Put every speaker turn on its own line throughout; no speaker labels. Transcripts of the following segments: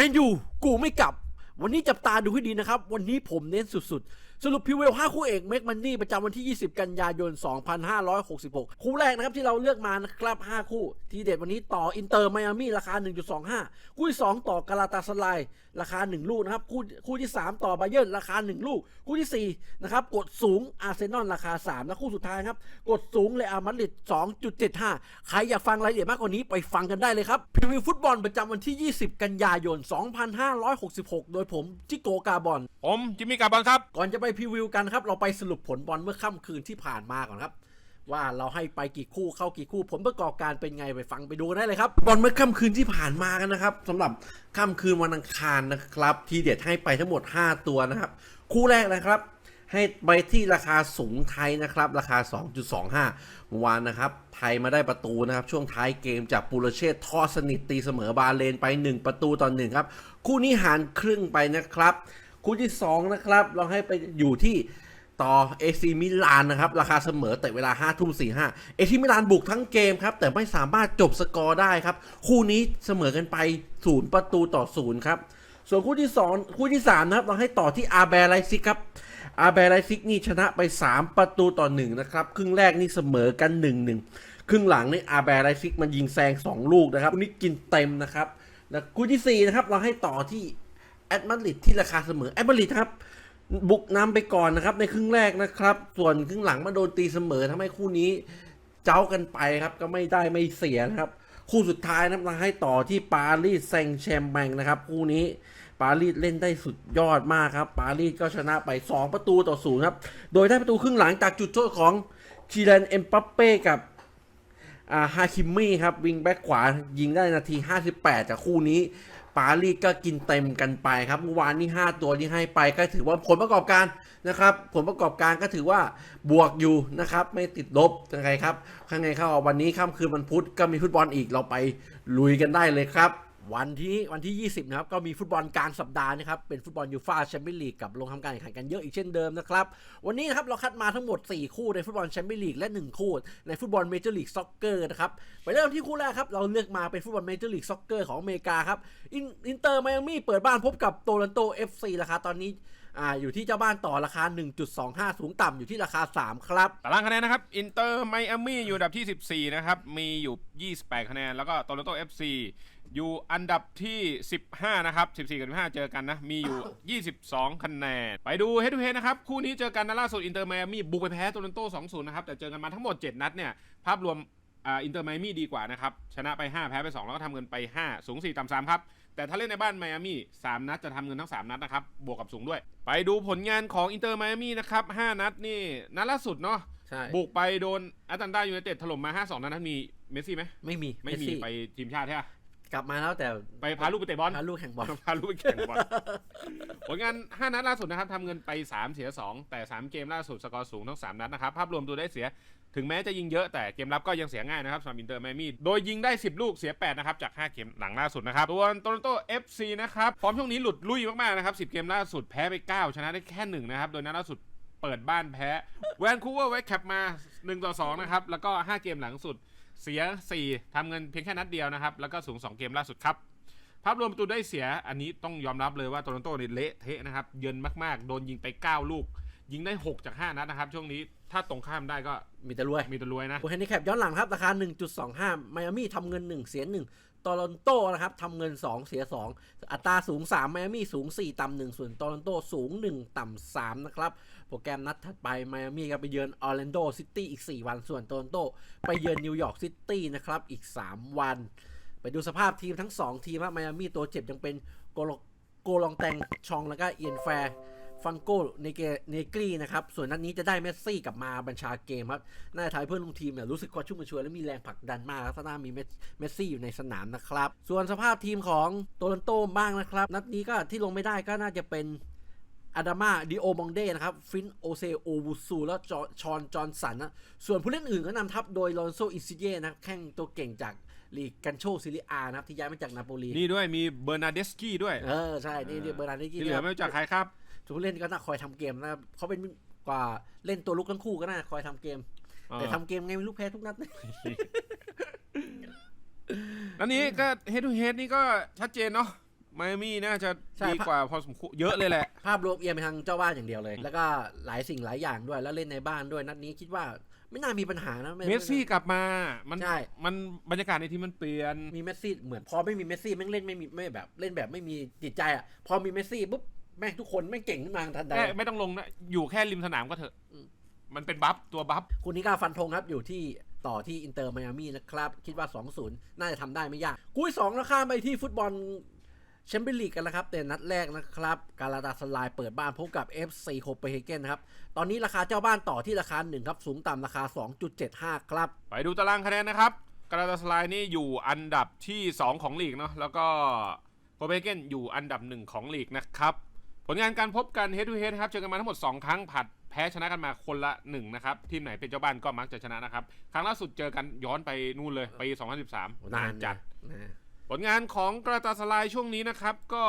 แมนยูกูไม่กลับ วันนี้จับตาดูให้ดีนะครับ วันนี้ผมเน้นสุดๆ สรุปพิเวล 5 คู่เอกเมกมันนี่ประจำวันที่ 20 กันยายน 2566 คู่แรกนะครับที่เราเลือกมานะครับ 5 คู่ ทีเด็ดวันนี้ต่ออินเตอร์ไมอามี่ราคา 1.25 คู่ที่ 2 ต่อกาลาตาสไลายราคา 1 ลูกนะครับ คู่คู่ที่ 3 ต่อไบเยิร์นราคา 1 ลูก คู่ที่ 4 นะครับ กดสูงอาร์เซนอลราคา 3 และคู่สุดท้ายครับ กดสูงเลยอาร์มาดริด2.75 ใครอยากฟังรายละเอียดมากกว่านี้ไปฟังกันได้เลยครับพรีวิวฟุตบอลประจำวันที่ 20 กันยายน 2566 โดยผมจิโกกาบอล
ผมจิมมี่กาบอลครับ
ก่อนจะไปพรีวิวกันครับ เราไปสรุปผลบอลเมื่อค่ำคืนที่ผ่านมาก่อนครับ ว่าเราให้ไปกี่คู่เข้ากี่คู่ ผลประกอบการเป็นไงไปฟังไปดูกันได้เลยครับบอลเมื่อค่ำคืนที่ผ่านมากันนะครับสำหรับค่ำคืนวันอังคารนะครับ ทีเด็ดให้ไปทั้งหมด 5 ตัวนะครับ คู่แรกนะครับให้ไปที่ราคาสูงไทยนะครับ ราคา 2.25เมื่อวานนะครับ ไทยมาได้ประตูนะครับ ช่วงท้ายเกมจากปูรเชษทอดสนิทตีเสมอบาเลนไป 1 ประตูต่อหนึ่งครับ คู่นี้หารครึ่งไปนะครับ คู่ที่ 2 นะครับ เราให้ไปอยู่ที่ต่อเอซีมิลานนะครับ ราคาเสมอแต่เวลา5ทุ่ม45เอซีมิลานบุกทั้งเกมครับ แต่ไม่สามารถจบสกอร์ได้ครับ คู่นี้เสมอกันไป 0 ประตูต่อ 0 ครับ ส่วนคู่ที่ 2 คู่ที่ 3 นะครับ เราให้ต่อที่อาแบร์ไลซิกครับอาแบร์ไลซิกนี่ชนะไป 3 ประตูต่อ 1 นะครับ ครึ่งแรกนี่เสมอกัน 1-1 ครึ่งหลังนี่อาแบร์ไลซิกมันยิงแซง 2 ลูกนะครับคู่นี้กินเต็มนะครับคู่ที่4นะครับเราให้ต่อที่ แอดมาดริดที่ราคาเสมอแอดมาดริดครับ บุกนำไปก่อนนะครับ ในครึ่งแรกนะครับ ส่วนครึ่งหลังมาโดนตีเสมอทำให้คู่นี้เจ้ากันไปครับ ก็ไม่ได้ไม่เสียนะครับ คู่สุดท้ายนะครับให้ต่อที่ปารีสแซงแชมแบงนะครับ คู่นี้ปารีสเล่นได้สุดยอดมากครับ ปารีสก็ชนะไป 2 ประตูต่อศูนย์ครับ โดยได้ประตูครึ่งหลังจากจุดโทษของคีรันเอ็มปัปเป้กับฮาคิมมี่ครับ วิงแบ็กขวายิงได้นาที 58 จากคู่นี้ารีสก็กินเต็มกันไปครับเมื่อวานนี้ 5 ตัวที่ให้ไปก็ถือว่าผลประกอบการนะครับ ผลประกอบการก็ถือว่าบวกอยู่นะครับ ไม่ติดลบยังไงครับข้างในเข้าวันนี้ค่ำคืนวันพุธก็มีฟุตบอลอีกเราไปลุยกันได้เลยครับ วันที่วันที่ 20 นะครับ ก็มีฟุตบอลกลางสัปดาห์นะครับ เป็นฟุตบอลยูฟ่าแชมเปี้ยนลีกกับลงทำการแข่งขันกันเยอะอีกเช่นเดิมนะครับ วันนี้นะครับเราคัดมาทั้งหมด 4 คู่ในฟุตบอลแชมเปี้ยนลีกและ 1 คู่ในฟุตบอลเมเจอร์ลีกซ็อกเกอร์นะครับ ไปเริ่มที่คู่แรกครับ เราเลือกมาเป็นฟุตบอลเมเจอร์ลีกซ็อกเกอร์ของอเมริกาครับ อินเตอร์ไมอามี่เปิดบ้านพบกับโตลันโต FC ราคาตอนนี้อ่าอยู่ที่เจ้าบ้านต่อราคา 1.25 สูงต่ำอยู่ที่ราคา 3 ครับ
ตารางคะแนนนะครับ อินเตอร์ไมอามี่อยู่อันดับที่ 14 นะครับ มีอยู่ 28 คะแนน แล้วก็โตโรโต FC อยู่อันดับที่ 15 นะครับ 14 กับ 15 เจอกันนะ มีอยู่ 22 คะแนน ไปดูเฮด o ูเฮดนะครับ คู่นี้เจอกันนะล่าสุดอินเตอร์ไมอามี่บุกไปแพ้โตโรโต 2-0 นะครับ แต่เจอกันมาทั้งหมด 7 นัดเนี่ย ภาพรวมอ่าอินเตอร์ไมอามี่ดีกว่านะครับ ชนะไป 5 แพ้ไป 2 แล้วก็ทำเงินไป 5 สูง 4ต่ำ3 ครับ แต่ถ้าเล่นในบ้านไมอามี่3นัดจะทำเงินทั้ง 3 นัดนะครับ บวกกับสูงด้วย ไปดูผลงานของอินเตอร์ไมอามี่นะครับ 5 นัดนี่นัดล่าสุดเนาะ
ใช่
บุกไปโดนแอตแลนตายูไนเต็ดถล่มมา 5-2 นั้นมีเมสซี่ไหม
ไม่มี
ไม่มี
เซี่
ไปทีมชาติใช่ไหม
กลับมาแล้วแต่
ไปพาลูกไปเตะบอล
พาลูกแข่งบอล
พาลูกไปแข่งบอลผลงาน 5 นัดล่าสุดนะครับทำเงินไป 3 เสีย 2 แต่ 3 เกมล่าสุดสกอร์สูงทั้ง 3 นัดนะครับ ภาพรวมตัวได้เสียถึงแม้จะยิงเยอะแต่เกมรับก็ยังเสียง่ายนะครับสำหรับอินเตอร์ไมอามี่โดยยิงได้ 10 ลูกเสีย 8 นะครับ จาก 5 เกมหลังล่าสุดนะครับส่วนโตลอนโต FC นะครับฟอร์มช่วงนี้หลุดลุ่ยมาก ๆ นะครับ 10 เกมล่าสุดแพ้ไป 9 ชนะได้แค่ 1 นะครับ โดยนัดล่าสุดเปิดบ้านแพ้แวนคูเวอร์ไว้แคปมา 1 ต่อ 2 นะครับแล้วก็ 5 เกมหลังสุด เสีย 4ทำเงินเพียงแค่นัดเดียวนะครับ แล้วก็สูง 2 เกมล่าสุดครับ ภาพรวมประตูได้เสียอันนี้ต้องยอมรับเลยว่าโตลอนโตเนี่ยเละเทะนะครับ เยินมากๆ โดนยิงไป 9 ลูก ยิงได้ 6 จาก 5 นัดนะครับ ช่วงนี้ถ้าตรงข้ามได้ก็
มีแต่รวย
มีแตัวรวยนะ
ผู้แฮนดิแคปย้อนหลังครับราคา 1.25 ไมอามี่ทำเงิน 1 เสีย 1 โตลอนโตนะครับทำเงิน 2 เสีย 2 อัตราสูง 3 ไมอามี่สูง 4 ต่ำ1ส่วนโตลอนโตสูง 1 ต่ำ3นะครับ โปรแกรมนัดถัดไป ไมอามี่ก็ไปเยือนออร์แลนโดซิตี้อีก 4 วันส่วนโตลอนโต ไปเยือนนิวยอร์กซิตี้นะครับอีก 3 วัน ไปดูสภาพทีมทั้ง 2 ทีมครับไมอามี่ตัวเจ็บยังเป็นโกโลโกลองแตงชองแล้วก็เอียนแฟร์ ฟังโก้เนเกเนกรีนะครับ ส่วนนัดนี้จะได้เมสซี่กลับมาบัญชาเกมครับน่าจะทำให้เพื่อนร่วมทีมเนี่ยรู้สึกว่าชุ่มกระชวยและมีแรงผลักดันมากครับถ้าน่ามีเมสเมสซี่อยู่ในสนามนะครับ ส่วนสภาพทีมของโตลันโตบ้างนะครับ นัดนี้ก็ที่ลงไม่ได้ก็น่าจะเป็นอาดามาดิโอมองเดนะครับ ฟินโอเซโอวูซู แล้วจอชอน จอห์นสันนะ ส่วนผู้เล่นอื่นก็นำทัพโดยลอนโซ อินซิเย่นะครับแข่งตัวเก่งจากลีกกันโชซิลิอานะครับ ที่ย้ายมาจากนาโปลี
นี่ด้วยมีเบอร์นาเดสกี้ด้วย
เออ ใช่ นี่นี่เบอร์นาร์ด
ที่
กี้
เหลือไม่รู้จักใครครับ
ทุกเล่นก็น่าคอยทำเกมนะครับเขาเป็นกว่าเล่นตัวลุกทั้งคู่ก็น่าคอยทำเกม แต่ทำเกมไงไม่รู้แพ้ทุกนัดนะ
แล้วนี้ก็เฮด o ูเฮดนี่ก็ชัดเจนเนาะไมอามี่น่าจะ
ใช่
ดีกว่าพอสมควรเยอะเลยแหละ
ภาพรวมเอียงไปทางเจ้าบ้านอย่างเดียวเลย แล้วก็หลายสิ่งหลายอย่างด้วย แล้วเล่นในบ้านด้วยนัดนี้คิดว่าไม่น่ามีปัญหานะไเม
สซี่กลับมา มัน
ใช่
มันบรรยากาศในทีมมันเปลี่ยน
มีเมสซี่เหมือนพอไม่มีเมสซี่แม่งเล่นไม่มีไม่แบบ เล่นแบบไม่มีจิตใจอะ พอมีเมสซี่ปุ๊บ แม่งทุกคนแม่งเก่งขึ้นมาทันใด
แค่ไม่ต้องลงนะ อยู่แค่ริมสนามก็เถอะ
อืม
มันเป็นบัฟตัวบัฟ
คุณนิก้าฟันธงครับอยู่ที่ต่อที่อินเตอร์ไมอามี่นะครับ คิดว่า 2-0 น่าจะทำได้ไม่ยากกุ้ย2แล้วข้ามไปที่ฟุตบอลแชมเปี้ยนลีกกันแล้วครับ แต่นัดแรกนะครับ กาลาตาสลายเปิดบ้านพบกับ FC โคเปนเฮเกนนะครับ ตอนนี้ราคาเจ้าบ้านต่อที่ราคา 1 ครับ สูงต่ำราคา 2.75 ครับ
ไปดูตารางคะแนนนะครับกราตาสไลน์นี่อยู่อันดับที่ 2 ของลีกเนาะ แล้วก็โคเปนเฮเกนอยู่อันดับ 1 ของลีกนะครับผ ลงานการพบกัน head to head ครับเจอกันมาทั้งหมด 2 ครั้งผัดแพ้ชนะกันมาคนละ1นะครับทีมไหนเป็นเจ้าบ้านก็มักจะชนะนะครับ ครั้งล่าสุดเจอกันย้อนไปนู่นเลยปี2013
นาน
จัด
นะ
ผลงานของกราตาสไลน์ช่วงนี้นะครับ ก็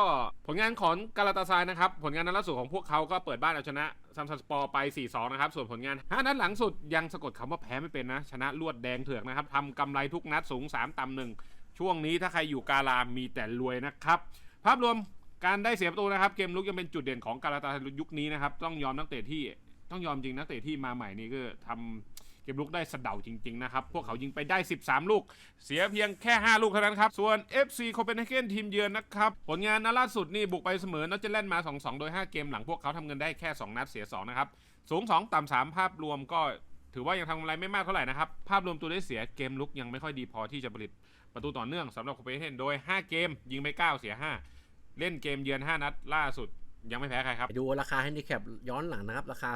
ผลงานของกราตาสไลน์นะครับ ผลงานนัดล่าสุดของพวกเขาก็เปิดบ้านเอาชนะซัมซันสปอร์ไป 4-2 นะครับ ส่วนผลงาน5นัดหลังสุดยังสะกดคำว่าแพ้ไม่เป็นนะ ชนะรวดแดงเถือกนะครับทำกำไรทุกนัดสูง 3 ต่ำหนึ่งช่วงนี้ถ้าใครอยู่กาลามีแต่รวยนะครับ ภาพรวม การได้เสียประตูนะครับ เกมลุกยังเป็นจุดเด่นของกาลาตายุคนี้นะครับ ต้องยอมนักเตะที่ต้องยอมจริงนักเตะที่มาใหม่นี่ก็ทำเกมลุกได้สะเดาจริง ๆ นะครับ พวกเขายิงไปได้ 13 ลูก เสียเพียงแค่ 5 ลูกเท่านั้นครับ ส่วน FC Copenhagen ทีมเยือนนะครับ ผลงานนัดล่าสุดนี่บุกไปเสมอนอตเจแลนมา 2-2 โดย 5 เกมหลังพวกเขาทำเงินได้แค่ 2 นัดเสีย 2 นะครับ สูง 2 ต่ำ 3 ภาพรวมก็ถือว่ายังทำกำไรไม่มากเท่าไหร่นะครับ ภาพรวมตัวได้เสียเกมลุกยังไม่ค่อยดีพอที่จะผลิตประตูต่อเนื่องสำหรับโคเปนเฮเกนโดย 5 เกมยิงไป 9 เสีย 5 เล่นเกมเยือน 5 นัดล่าสุด ยังไม่แพ้ใครครับ
ไปดูราคาแฮนดิแคปย้อนหลังนะครับ ราคา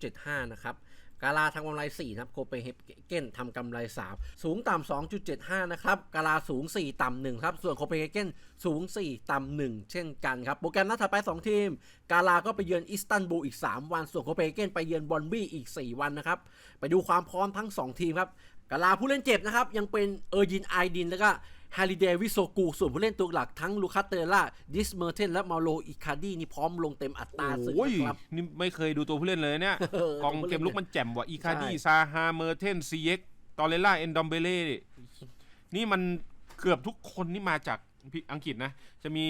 0.75 นะครับกาลาทำกำไร 4 นะครับ โคเปนเฮเกนทำกำไร 3 สูงต่ำ 2.75 นะครับ กาลาสูง 4 ต่ำ 1 ครับ ส่วนโคเปนเฮเกนสูง 4 ต่ำ 1 เช่นกันครับ โปรแกรมนัดถัดไป 2 ทีม กาลาก็ไปเยือนอิสตันบูลอีก 3 วัน ส่วนโคเปนเฮเกนไปเยือนบอนบี้อีก 4 วันนะครับ ไปดูความพร้อมทั้ง 2 ทีมครับ กาลาผู้เล่นเจ็บนะครับ ยังเป็นเออร์ยินไอดินแล้วก็ ฮาริเดวิโซกูส่วนผู้เล่นตัวหลักทั้งลูคัสเตอร่า ดิสเมอร์เทนและมาโลอิคาดีนี่พร้อมลงเต็มอัตราศึก
โอ้ย
นะครับ
นี่ไม่เคยดูตัวผู้เล่นเลยเนี่ย
เออก
องเกมลุกมันแจ่มว่ะอีคาดี
ใช่
ซาฮาเมอร์เทนซีเอ็กตอเรล่าเอนดอมเบเล่นี่มันเกือบทุกคนนี่มาจากอังกฤษนะ จะมี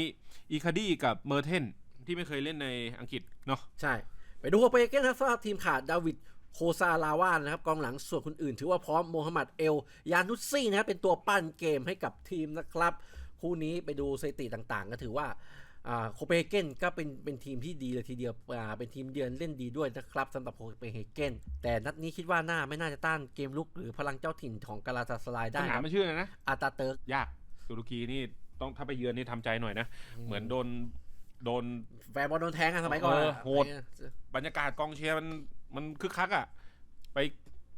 อีคาดีกับเมอร์เทนที่ไม่เคยเล่นในอังกฤษเนาะ
ใช่ ไปดูโคเปนเฮเกนครับสำหรับทีมขาดดาวิด โคซาลาวานนะครับกองหลังส่วนคนอื่น ถือว่าพร้อมโมฮัมหมัดเอล ยานุสซี่นะครับเป็นตัวปั้นเกมให้กับทีมนะครับ คู่นี้ไปดูสถิติต่างๆ ก็ถือว่าอ่าโคเปนเฮเกนก็เป็นเป็นทีมที่ดีเลยทีเดียวอ่าเป็นทีมเยือนเล่นดีด้วยนะครับสำหรับโคเปนเฮเกนแต่นัดนี้คิดว่าหน้าไม่น่าจะต้านเกมลุกหรือพลังเจ้าถิ่นของกาลาตาสลายได้
ปัญ
ค
หา
รับ
ไม่ชื่อเลยนะ
อาตาเติร์ก
ยากตุรกีนี่ต้องถ้าไปเยือนนี่ทำใจหน่อยนะ เหมือนโดนโดน
แฟนบอลโดนแทงกันสมัยก่อน
เออ
อะ
โหดบรรยากาศกองเชียร์มัน มันคึกคักอะ ไป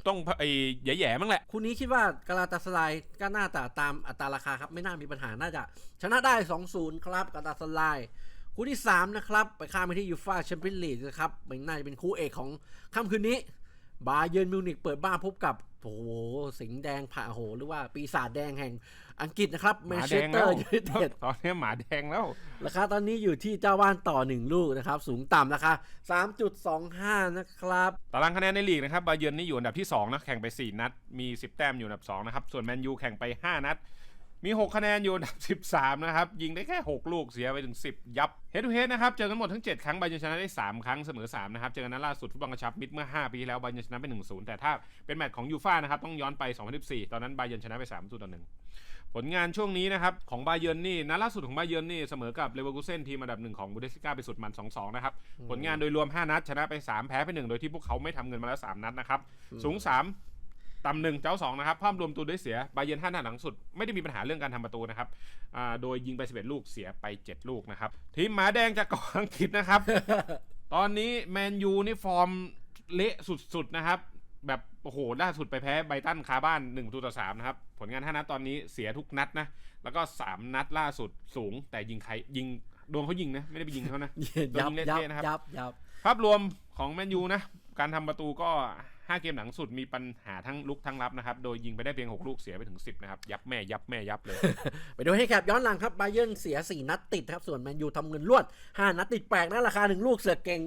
ต้องไอ้แย่ๆมั้งแหละ
คู่นี้คิดว่ากาลาตาสลายก็น่าจะตามอัตราราคาครับ ไม่น่ามีปัญหาน่าจะ ชนะได้ 2-0 ครับกาลาตาสลายคู่ที่ 3 นะครับ ไปข้ามไปที่ยูฟ่าแชมเปี้ยนลีกนะครับมันน่าจะเป็นคู่เอกของค่ำคืนนี้ บาเยิร์นมิวนิกเปิดบ้านพบกับโอ้โหสิงห์แดงผ่าโห หรือว่าปีศาจแดงแห่งอังกฤษนะครับ
ห
แม
มาน
เช
แด
ส
ง
เตอ
แล้ว
ร์ยูไนเต็ด
ตอนนี้หมาแดงแล้ว
ราคาตอนนี้อยู่ที่เจ้าบ้านต่อ 1 ลูกนะครับ สูงต่ำราคา3.25 นะครับ
ตารางคะแนนในลีกนะครับบาเยิร์นนี่อยู่อันดับที่ 2 นะ แข่งไป 4 นัด มี 10 แต้มอยู่อันดับ 2 นะครับ ส่วนแมนยูแข่งไป 5 นัด มี 6 คะแนนอยู่อันดับ13 นะครับ ยิงได้แค่ 6 ลูกเสียไปถึง 10 ยับเฮดทูเฮดนะครับ เจอกันหมดทั้ง 7 ครั้งบาเยิร์นชนะได้ 3 ครั้งเสมอ 3 นะครับ เจอกันนัดล่าสุดฟุตบอลกระชับมิตรเมื่อ 5 ปีที่แล้วบาเยิร์นชนะไป 1-0 แต่ถ้าเป็นแมตช์ของยูฟ่านะครับต้องย้อนไป 2014 ตอนนั้นบาเยิร์นชนะไป3ต่อ1ผลงานช่วงนี้นะครับ ของบาเยิร์นนี่นัดล่าสุดของบาเยิร์นนี่เสมอกับเลเวอร์คูเซนทีมอันดับหนึ่งของบูเดสลิก้าไปสุดมัน 2-2 นะครับ ผลงานโดยรวม 5 นัดชนะไป 3 แพ้ไป 1 โดยที่พวกเขาไม่ทำเงินมาแล้ว 3 นัดนะครับ สูง 3 ต่ำหนึ่งเจ้า2นะครับภาพรวมตัวได้เสียบาเยิร์น5นัดหลังสุด ไม่ได้มีปัญหาเรื่องการทำประตูนะครับอ่าโดยยิงไป 11 ลูกเสียไป 7 ลูกนะครับ ทีมหมาแดงจากเกาะอังกฤษนะครับ ตอนนี้แมนยูนี่ฟอร์มเละสุดๆนะครับ แบบโอ้โหล่าสุดไปแพ้ไบรตันคาบ้าน1ตัวต่อ3นะครับ ผลงาน 5 นัดตอนนี้เสียทุกนัดนะ แล้วก็ 3 นัดล่าสุดสูง แต่ยิงใครยิงโดนเขายิงนะ ไม่ได้ไปยิงเขานะ
ยับ
โดนยิง
ยับ
เละๆนะครับ
ยับยับ
ภาพรวมของแมนยูนะการทำประตูก็ 5 เกมหลังสุดมีปัญหาทั้งลุกทั้งรับนะครับ โดยยิงไปได้เพียง 6 ลูกเสียไปถึง 10 นะครับ ยับแม่ยับแม่ยับเลย
ไปดูให้แคปย้อนหลังครับบาเยิร์นเสีย 4 นัดติดครับ ส่วนแมนยูทำเงินรวด 5 นัดติดแปลกนะราคาหนึ่งลูกเสือกเก่ง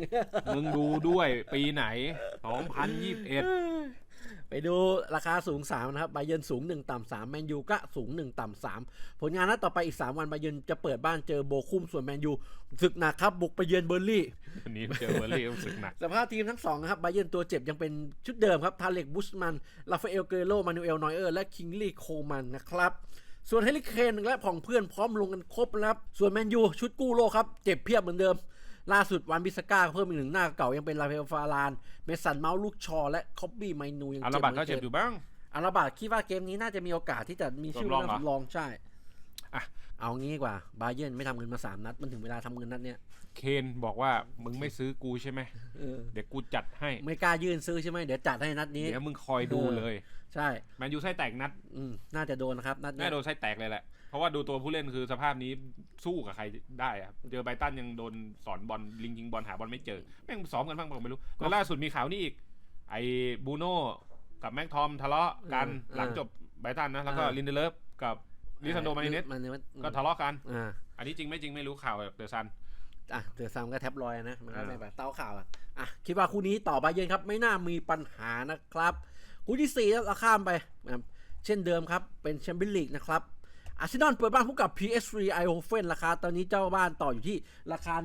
มึงดูด้วยปีไหน 2021
ไปดูราคาสูง 3 นะครับบาเยิร์นสูง 1 ต่ำ3แมนยูก็สูง 1 ต่ำ3ผลงานนัดต่อไปอีก 3 วันบาเยิร์นจะเปิดบ้านเจอโบคุมส่วนแมนยูศึกหนักครับ บุกไปเยือนเบอร์ลี่
วันนี้เจอเบอร์ลี่รู้สึกหนัก
สภาพทีมทั้งสองนะครับบาเยิร์นตัวเจ็บยังเป็นชุดเดิมครับทาเล็กบุชมันลาฟาเอลเกโรมานูเอลนอยเออร์และคิงลีโคมันนะครับส่วนเฮลิเคนและผองเพื่อนพร้อมลงกันครบแล้วครับ ส่วนแมนยูชุดกู้โลกครับ เจ็บเพียบเหมือนเดิม ล่าสุดวันบิสก้าเพิ่มอีกหนึ่งหน้าเก่ายังเป็นลาเฟลฟาลาน เมสันเมาส์ลูกชอ และคอบบี้ไมนูยัง
อา
เจ็
รา
บ
บัต
หมื
ก็
น
เจ็บอยู่บ้าง
อาราบัตคิดว่าเกมนี้น่าจะมีโอกาสที่จะมีชื่อ
สำรองเหรอ
สำรองใช่
อะ
เอางี้ดีกว่าบาเยิร์นไม่ทำเงินมาสามนัด มันถึงเวลาทำเงินนัดเนี้ย
เคนบอกว่ามึงไม่ซื้อกูใช่ไหม
เออ
เดี๋ยวกูจัดให้
ไม่กล้ายื่นซื้อใช่ไหมเดี๋ยวจัดให้นัดนี้
เดี๋ยวมึงคอยดูเลย
ใช่
แมนยูไส้แตกนัด
อืมน่าจะโดนนะครับนัด
แน่
เนี้ย
โดนไส้แตกเลยแหละเพ ราะว่าดูตัวผู้เล่นคือสภาพนี้สู้กับใครได้อะเจอไบรตันยังโดนสอนบอลลิงยิงบอลหาบอลไม่เจอแม่งซ้อมกันบ้างเปล่าไม่รู้แล้วล่าสุดมีข่าวนี่อีก ไอ้บูโน่กับแม็กทอมทะเลาะกันหลังจบไบรตันนะแล้วก็ลินเดเลฟกับลิซันโดมาริเนส
มันมัน
ก็ทะเลาะกัน
อ่า
อันนี้จริงไม่จริงไม่รู้ข่าวเดอะซัน
อะเดือดซัมก็แท็บลอยนะมันก็
อ่า
ไม่แบบเต้าข่าวอะอะคิดว่าคู่นี้ต่อบาเยิร์นครับ ไม่น่ามีปัญหานะครับ คู่ที่สี่เราข้ามไปนะครับเช่นเดิมครับเป็นแชมเปี้ยนลีกนะครับ อาร์เซนอลเปิดบ้านพบกับ PS3 ไอโอเฟนราคาตอนนี้เจ้าบ้านต่ออยู่ที่ราคา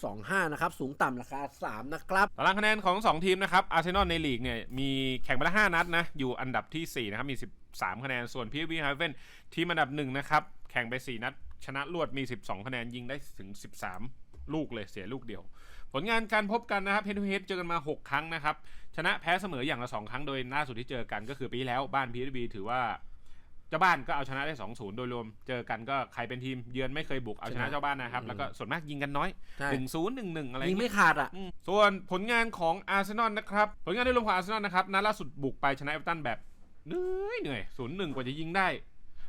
1.25 นะครับ สูงต่ำราคา 3 นะครับ
ตารางคะแนนของ 2 ทีมนะครับ อาร์เซนอลในลีกเนี่ยมีแข่งไปแล้ว 5 นัดนะ อยู่อันดับที่ 4 นะครับ มี 13 คะแนน ส่วนพีวีไฮเวนทีมอันดับ 1 นะครับ แข่งไป 4 นัด ชนะรวดมี 12 คะแนน ยิงได้ถึง 13ลูกเลยเสียลูกเดียว ผลงานการพบกันนะครับเฮดทูเฮดเจอกันมา 6 ครั้งนะครับ ชนะแพ้เสมออย่างละ 2 ครั้งโดยล่าสุดที่เจอกันก็คือปีแล้วบ้านพีเอบีถือว่า เจ้าบ้านก็เอาชนะได้2-0โดยรวมเจอกันก็ใครเป็นทีมเยือนไม่เคยบุกเอาชนะเจ้าบ้านนะครับ แล้วก็ส่วนมากยิงกันน้อย
ใช่
1-0 1-1อะไร
ยิ
เงี้
ง
ย
ไม่ขาดอะ
อืมส่วนผลงานของอาร์เซนอลนะครับผลงานโดยรวมของอาร์เซนอลนะครับนัดล่าสุดบุกไปชนะเอเวอร์ตันแบบเหนื่อยเหนื่อยศูนย์หนึ่งกว่าจะยิงได้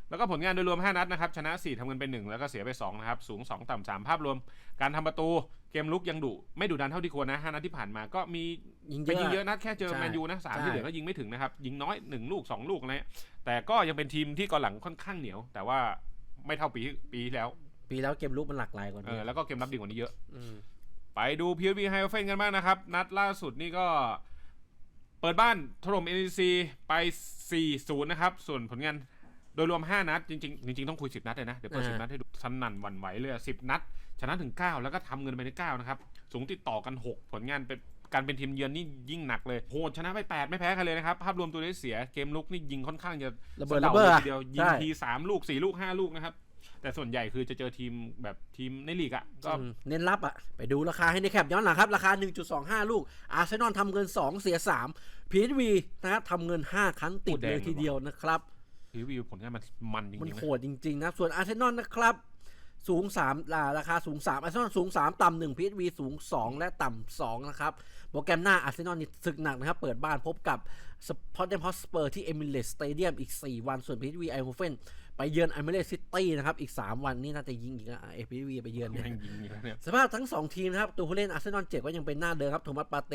แล้วก็ผลงานโดยรวม 5 นัดนะครับชนะ 4ทำเงินไป 1 แล้วก็เสียไป2นะครับสูง 2 ต่ำ3 ภาพรวม การทำประตู เกมลุกยังดุไม่ดุดันเท่าที่ควรนะ5นัดที่ผ่านมาก็มี
ยิงเย
ไป
อะ
ยิงเยอะนัดแค่เจอ
ใช่
แมนยูนะสาม
ใช่
ที่เหลือก็ยิงไม่ถึงนะครับ ยิงน้อย1ลูก2ลูกอะไรเงี้ยแต่ก็ยังเป็นทีมที่ก่อนหลังค่อนข้างเหนียว แต่ว่าไม่เท่าปีปีที่แล้ว
ปีแล้วเกมลุกมันหลากหลายกว่า
เอ
นี้
อแล้วก็เกมรับดีกว่านี้เยอะ
ม
ไปดู PV ไฮเฟนกันบ้างนะครับ นัดล่าสุดนี่ก็เปิดบ้านถล่ม NEC ไป 4-0 นะครับ ส่วนผลงาน โดยรวม 5 นัด จริงๆจริงๆต้องคุย 10 นัดเลยนะ เดี๋ยวเปิด
อ่า
10นัดให้ดูสนั่นหวั่นไหวเลยอะ10นัด ชนะถึง 9 แล้วก็ทำเงินไปใน9นะครับ สูงติดต่อกัน 6 ผลงานเป็นการเป็นทีมเยือนนี่ยิ่งหนักเลยโหดชนะไป 8 ไม่แพ้ใครเลยนะครับ ภาพรวมตัวได้เสียเกมลุกนี่ยิงค่อนข้างจะ
ระเบิด
ส
ระเบ้อ
ลยทีเดียวยิง
ใช่
ที 3 ลูก 4 ลูก 5 ลูกนะครับแต่ส่วนใหญ่คือจะเจอทีมแบบทีมในลีกอะก็
อืมเน้นรับอะ ไปดูราคาให้ในแคปย้อนหลังครับ ราคา 1.25 ลูก อาร์เซนอลทำเงิน 2 เสีย3 PSV นะครับทำเงิน 5 ครั้งติด
โอ้แดง
เลยทีเดียวนะครับ
รีวิวผลงานมันมันจริง
มัน
ๆนะ
โหดจริงๆนะส่วนอาร์เซนอลนะครับ สูง3อ่าราคาสูง3อาร์เซนอลสูง 3 ต่ำ1 PSV สูง 2 และต่ำ2นะครับโปรแกรมหน้าอาร์เซนอลนี่ศึกหนักนะครับ เปิดบ้านพบกับสปอร์ตเดมฮอสเปอร์ที่เอมิเรตสเตเดียมอีก 4 วันส่วน PSV ไอโฮเฟนไปเยือนเอมิเรตซิตี้นะครับ อีก 3 วันนี่น่าจะยิงอีกนะเอพีวีไปเยือนเนี่ย
แม่งยิงอยู่แล้วเนี่ย
สภาพทั้ง 2 ทีมนะครับ ตัวผู้เล่นอาร์เซนอลเจ็บก็ยังเป็นหน้าเดิมครับโทมัสปาเต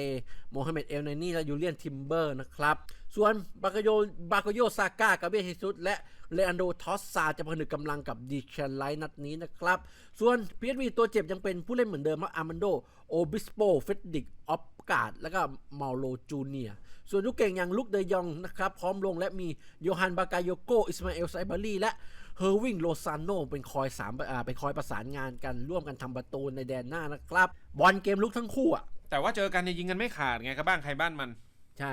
โมฮัมเหม็ดเอลเนนี่และยูเลียนทิมเบอร์นะครับ ส่วนบากาโยบากาโยซาก้ากาเบรียลเฮซุสและเลอันโดทอสซาจะผนึกกำลังกับดิเชนไลท์นัดนี้นะครับ ส่วนพีเอสวีตัวเจ็บยังเป็นผู้เล่นเหมือนเดิมครับอาร์มันโดโอบิสโปเฟดดิกออฟการ์ดแล้วก็มาโลจูเนียส่วนลูกเก่งอย่างลุกเดยองนะครับ พร้อมลงและมีโยฮันบากาโยโกอิสมาเอลไซบารีและเฮอร์วิงโลซานโนเป็นคอยสามอ่าเป็นคอยประสานงานกันร่วมกันทำประตูในแดนหน้านะครับ บอลเกมลุกทั้งคู่อะ
แต่ว่าเจอกันเนี่ยยิงกันไม่ขาดไงครับบ้านใครบ้านมัน
ใช่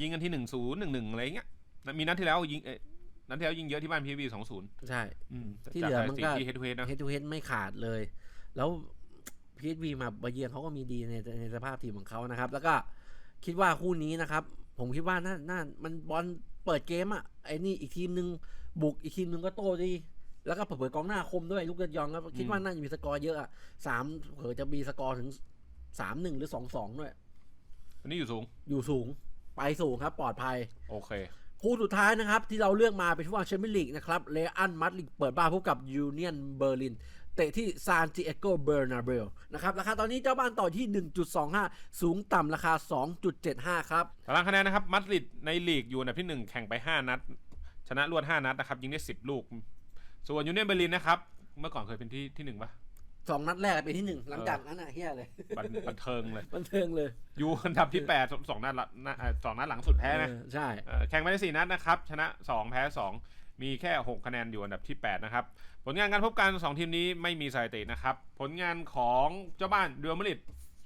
ยิงกันที่หนึ่งศูนย์หนึ่งหนึ่งอะไรเงี้ยมีนัดที่แล้วยิงเอ๊ะนัดที่แล้วยิงเยอะที่บ้านพีบีสองศูนย์
ใช่ที่
จาก
เหลือมันก็
ที่เฮดทูเฮดนะ
เฮดทูเฮดไม่ขาดเลย แล้วพีเอสวีมาบาเยียนเขาก็มีดีในในสภาพทีมของเขานะครับ แล้วก็คิดว่าคู่นี้นะครับ ผมคิดว่าน่าน่ามันบอลเปิดเกมอะไอ้นี่อีกทีมหนึ่งบุกอีกทีมหนึ่งก็โต้ดี แล้วก็เปิดกองหน้าคมด้วยลูกเดือดยองครับคิดว่าน่าจะมีสกอร์เยอะอะสามเผื่อจะมีสกอร์ถึงสามหนึ่งหรือสองสองด้วย
อันนี้อยู่สูง
อยู่สูง ไปสูงครับปลอดภัย
โอเค
คู่สุดท้ายนะครับ ที่เราเลือกมาเป็นฟุตบอลแชมเปี้ยนลีกนะครับเลอันมัดลิกเปิดบ้านพบกับยูเนียนเบอร์ลินเตะที่ซานติเอโกเบอร์นาเบลนะครับ ราคาตอนนี้เจ้าบ้านต่อที่ 1.25 สูงต่ำราคา 2.75 ครับ
ตารางคะแนนนะครับมัดริดในลีกอยู่อันดับที่ 1 แข่งไป 5 นัด ชนะรวด 5 นัดนะครับ ยิงได้ 10 ลูก ส่วนยูเนียนเบอร์ลินนะครับ เมื่อก่อนเคยเป็นที่ที่หนึ่งปะ
สองนัดแรกเป็นที่หนึ่งหลังจากนั้นอะเฮียเลย
บันบันเทิงเลย
บันเทิงเลย
อยู่อันดับที่แปดสองนัดละนะเอ่อสองนัดหลังสุดแพ้นะ
เออใช่
เอ่อแข่งไปได้สี่นัดนะครับ ชนะ2แพ้2มีแค่ 6 คะแนนอยู่อันดับที่ 8 นะครับ ผลงานการพบกัน 2 ทีมนี้ไม่มีสถิตินะครับ ผลงานของเจ้าบ้านเรอัลมาดริด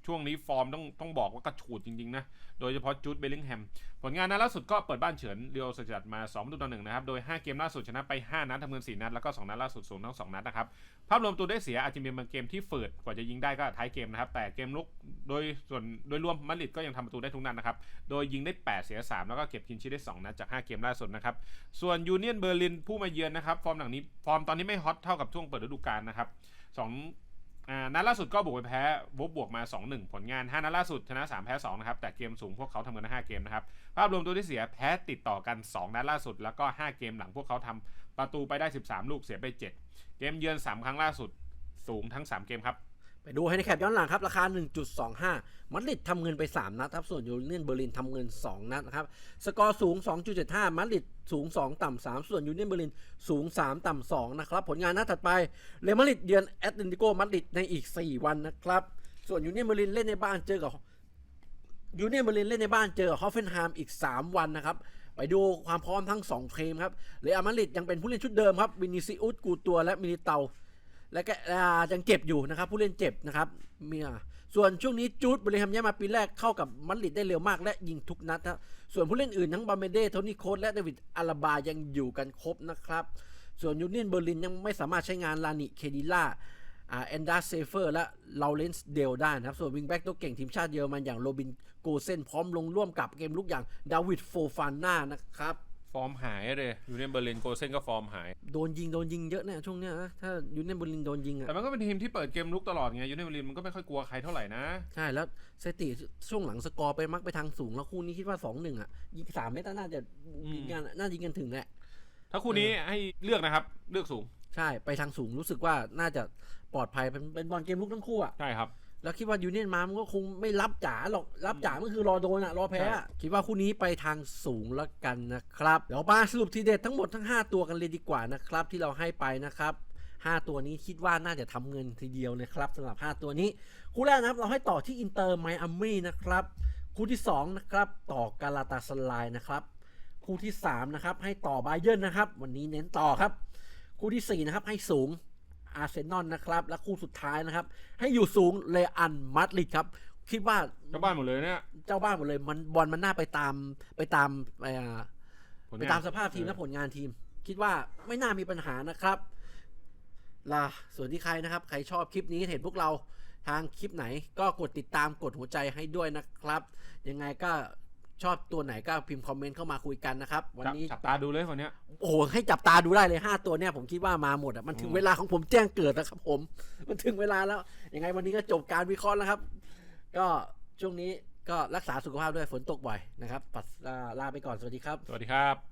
ช่วงนี้ฟอร์มต้องต้องบอกว่ากระฉูดจริง ๆ นะ โดยเฉพาะจูดเบลลิงแฮม ผลงานนัดล่าสุดก็เปิดบ้านเฉือนเรียวสจัดมา2ประตูต่อหนึ่งนะครับ โดย 5 เกมล่าสุดชนะไป 5 นัดทำเงิน 4 นัด แล้วก็ 2 นัดล่าสุดสูงทั้ง 2 นัดนะครับ ภาพรวมตัวได้เสียอาจจะมีบางเกมที่ฝืดกว่าจะยิงได้ก็ท้ายเกมนะครับ แต่เกมลุกโดยส่วนโดยรวมมาริดก็ยังทำประตูได้ทุกนัดนะครับ โดยยิงได้ 8 เสีย 3 แล้วก็เก็บคินชีได้ 2 นัดจาก 5 เกมล่าสุดนะครับ ส่วนยูเนียนเบอร์ลินผู้มาเยือนนะครับฟอร์มหลังนี้ฟอร์มตอนนี้ไม่ฮอตเท่ากับช่วงเปิดฤดูกาลนะครับสอง อ่านัดล่าสุดก็บุกไปแพ้วบบวกมา 2-1 ผลงาน 5 นัดล่าสุดชนะ 3 แพ้ 2 นะครับ แต่เกมสูงพวกเขาทำกันได้5เกมนะครับ ภาพรวมตัวที่เสียแพ้ติดต่อกัน 2 นัดล่าสุด แล้วก็ 5 เกมหลังพวกเขาทำประตูไปได้ 13 ลูกเสียไป 7 เกมเยือน 3 ครั้งล่าสุดสูงทั้ง 3 เกมครับ
ไปดูให้ในแคปย้อนหลังครับ ราคา 1.25มัดริดทำเงินไป 3 นัดครับ ส่วนยูเนียนเบอร์ลินทำเงิน 2 นัดนะครับ สกอร์สูง 2.75มัดริดสูง 2 ต่ำ3 ส่วนยูเนียนเบอร์ลินสูง 3 ต่ำ2นะครับ ผลงานนัดถัดไปเรอัลมาดริดเยือนแอตเลติโกมัดริดในอีก 4 วันนะครับ ส่วนยูเนียนเบอร์ลินเล่นในบ้านเจอกับยูเนียนเบอร์ลินเล่นในบ้านเจอฮอฟเฟนไฮม์อีก 3 วันนะครับ ไปดูความพร้อมทั้ง2ทีมครับเรอัลมาดริดยังเป็นผู้เล่นชุดเดิมครับวินิซิอุสกูตัวและมินิเตา และก็ยังเจ็บอยู่นะครับ ผู้เล่นเจ็บนะครับเมียส่วนช่วงนี้จูดบริฮัมย้ายมาปีแรกเข้ากับมัดริดได้เร็วมากและยิงทุกนัดครับส่วนผู้เล่นอื่นทั้งบาเมเดโทนี่โคสและเดวิดอาราบายังอยู่กันครบนะครับ ส่วนยูเนียนเบอร์ลินยังไม่สามารถใช้งานลานิเคดิล่าแอนดาเซเฟอร์และลาเรนส์เดลได้นะครับ ส่วนวิงแบ็กตัวเก่งทีมชาติเยอรมันอย่างโรบินโกเซนพร้อมลงร่วมกับเกมลุกอย่างดาวิดโฟฟาน่านะครับ
ฟอร์มหายเลยยูเนียนเบอร์ลินโกเซนก็ฟอร์มหาย
โดนยิงโดนยิงเยอะเนี่ยช่วงเนี้ยนะถ้ายูเนียนเบอร์ลินโดนยิงอะ
แต่มันก็เป็นทีมที่เปิดเกมลุกตลอดไงยูเนียนเบอร์ลินมันก็ไม่ค่อยกลัวใครเท่าไหร่นะ
ใช่แล้วสถิติช่วงหลังสกอร์ไปมักไปทางสูงแล้วคู่นี้คิดว่าสองหนึ่งอะยิงสามเมตรน่าจะ
อืม
ยิงกันน่ายิงกันถึงแหละ
ถ้าคู่นี้ให้เลือกนะครับ เลือกสูง
ใช่ไปทางสูงรู้สึกว่าน่าจะปลอดภัยเป็นเป็นบอลเกมลุกทั้งคู่อะ
ใช่ครับ
แล้วคิดว่ายูเนียนมามันก็คงไม่รับจ๋าหรอก รับจ๋ามันคือรอโดนอะรอแพ้อะคิดว่าคู่นี้ไปทางสูงแล้วกันนะครับ เดี๋ยวมาสรุปทีเด็ดทั้งหมดทั้ง 5 ตัวกันเลยดีกว่านะครับ ที่เราให้ไปนะครับ5 ตัวนี้คิดว่าน่าจะทำเงินทีเดียวนะครับสำหรับ 5 ตัวนี้ คู่แรกนะครับเราให้ต่อที่อินเตอร์ไมอามี่นะครับ คู่ที่ 2 นะครับ ต่อกาลาตาสลายนะครับ คู่ที่ 3 นะครับ ให้ต่อบาเยิร์นนะครับ วันนี้เน้นต่อครับ คู่ทีสี่4 นะครับให้สูง อาร์เซนอลนะครับ และคู่สุดท้ายนะครับ ให้อยู่สูงเลอันมาดริดครับ คิดว่า
เจ้าบ้านหมดเลยเนี่ย
เจ้าบ้านหมดเลยมันบอลมันน่าไปตามไปตามเอ่อ
ผล
ไป
งน
ตามสภาพทีมและผลงานทีม คิดว่าไม่น่ามีปัญหานะครับล่ะส่วนที่ใครนะครับ ใครชอบคลิปนี้เห็นพวกเราทางคลิปไหนก็กดติดตามกดหัวใจให้ด้วยนะครับ ยังไงก็ ชอบตัวไหนก็พิมพ์คอมเมนต์เข้ามาคุยกันนะครับ วันนี้
จับตาดูเลยคนเนี้ย
โอ้โหให้จับตาดูได้เลย 5 ตัวเนี่ยผมคิดว่ามาหมดอะมันถึง
อืม
เวลาของผมแจ้งเกิดนะครับผม มันถึงเวลาแล้วยังไงวันนี้ก็จบการวิเคราะห์แล้วครับ ก็ช่วงนี้ก็รักษาสุขภาพด้วยฝนตกบ่อยนะครับปัดลาลาไปก่อนสวัสดีครับ
สวัสดีครับ